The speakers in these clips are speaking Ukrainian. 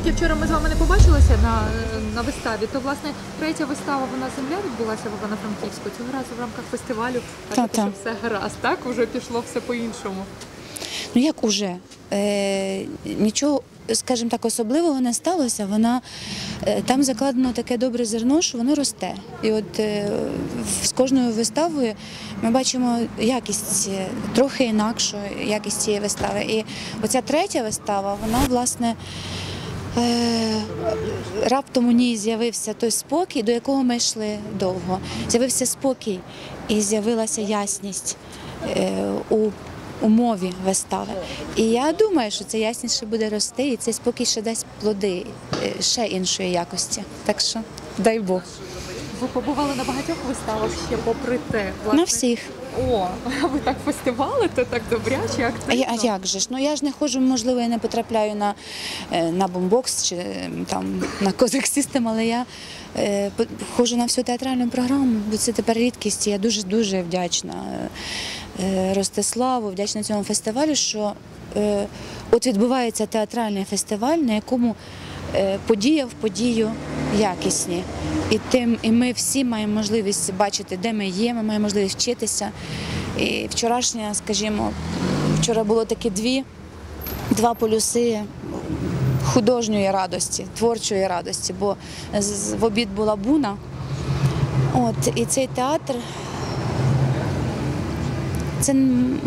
оскільки вчора ми з вами не побачилися на, на виставі, то власне третя вистава вона земля відбулася в Івано-Франківську. Цього разу в рамках фестивалю кажете, що все гаразд, так? Уже пішло все по-іншому. Ну як уже? Е, нічого, скажімо так, особливого не сталося. Вона е, там закладено таке добре зерно, що воно росте. І от е, з кожною виставою ми бачимо якість е, трохи інакшу, якість цієї вистави. І оця третя вистава, вона власне. Е, раптом у ній з'явився той спокій, до якого ми йшли довго. З'явився спокій і з'явилася ясність е, у, умові вистави. І я думаю, що ця ясність ще буде рости, і цей спокій ще дасть плоди е, ще іншої якості. Так що дай Бог. Ви побували на багатьох виставах ще попри те. На всіх. О, а ви так фестивалите, так добряче, А, активно. я- а як же ж? Ну я ж не ходжу, можливо, я не потрапляю на, е, на бомбокс чи е, там на Козак Систем, але я е, ходжу на всю театральну програму, бо це тепер рідкість. і Я дуже дуже вдячна е, Ростиславу, вдячна цьому фестивалю, що е, от відбувається театральний фестиваль, на якому е, подія в подію якісні. І тим, і ми всі маємо можливість бачити, де ми є, ми маємо можливість вчитися. І вчорашня, скажімо, вчора було такі дві, два полюси художньої радості, творчої радості, бо в обід була буна. От, і цей театр. Це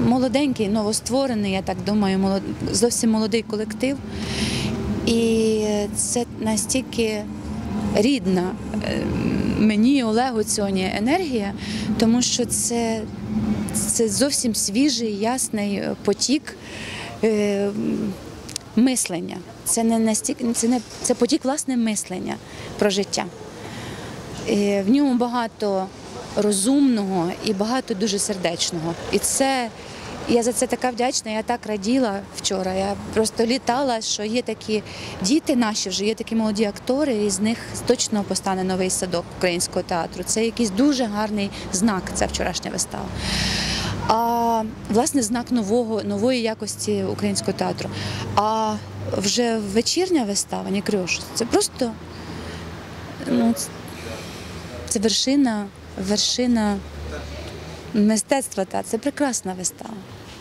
молоденький, новостворений, я так думаю, молод... зовсім молодий колектив. І це настільки рідна е, мені, Олегу, сьогодні енергія, тому що це, це зовсім свіжий, ясний потік е, мислення. Це не настільки, це не це потік власне мислення про життя. І в ньому багато розумного і багато дуже сердечного. І це я за це така вдячна. Я так раділа вчора. Я просто літала, що є такі діти наші вже, є такі молоді актори, і з них точно постане новий садок українського театру. Це якийсь дуже гарний знак. Ця вчорашня вистава. А власне знак нового нової якості українського театру. А вже вечірня вистава Нікрьош, це просто ну, це- вершина, вершина мистецтва театру. Це прекрасна вистава.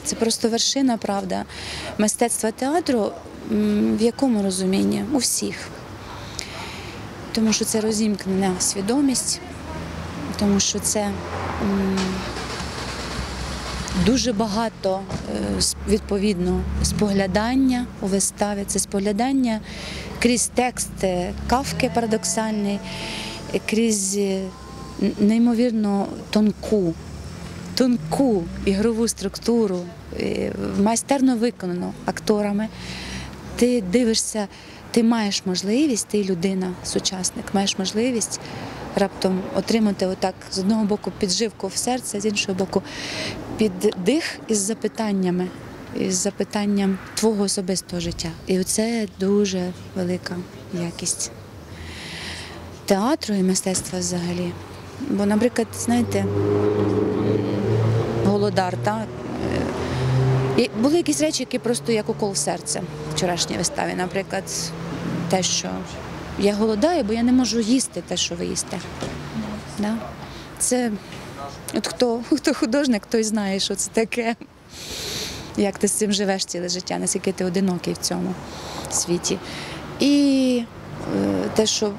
Це просто вершина, правда, мистецтва театру. В якому розумінні? У всіх. Тому що це розімкнена свідомість, тому що це дуже багато е, відповідно споглядання у виставі. Це споглядання крізь текст е, кавки парадоксальний, е, крізь неймовірно тонку, тонку ігрову структуру, е, майстерно виконану акторами. Ти дивишся, ти маєш можливість, ти людина, сучасник, маєш можливість раптом отримати отак з одного боку підживку в серце, з іншого боку піддих із запитаннями, із запитанням твого особистого життя. І це дуже велика якість театру і мистецтва взагалі. Бо, наприклад, знаєте, голодар, так? І були якісь речі, які просто як укол в серце вчорашній виставі. Наприклад, те, що я голодаю, бо я не можу їсти те, що ви їсте. Да? Це от хто, хто художник, той знає, що це таке. Як ти з цим живеш ціле життя, наскільки ти одинокий в цьому світі. І е, те, що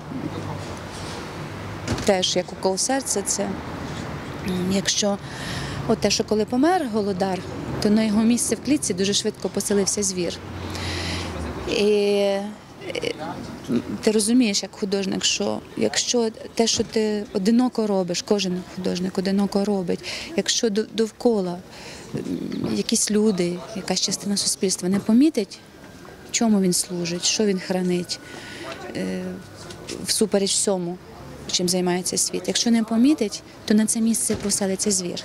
теж як укол в серце, це якщо от те, що коли помер голодар, то на його місце в клітці дуже швидко поселився звір. І е, ти розумієш, як художник, що якщо те, що ти одиноко робиш, кожен художник одиноко робить, якщо довкола якісь люди, якась частина суспільства не помітить, чому він служить, що він хранить, е, всупереч всьому, чим займається світ. Якщо не помітить, то на це місце поселиться звір.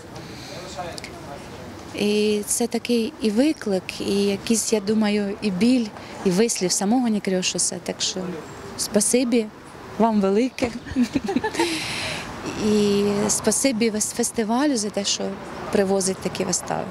І це такий і виклик, і якийсь, я думаю, і біль, і вислів самого Нікрьошуса. Так що спасибі вам велике. І спасибі фестивалю за те, що привозить такі вистави.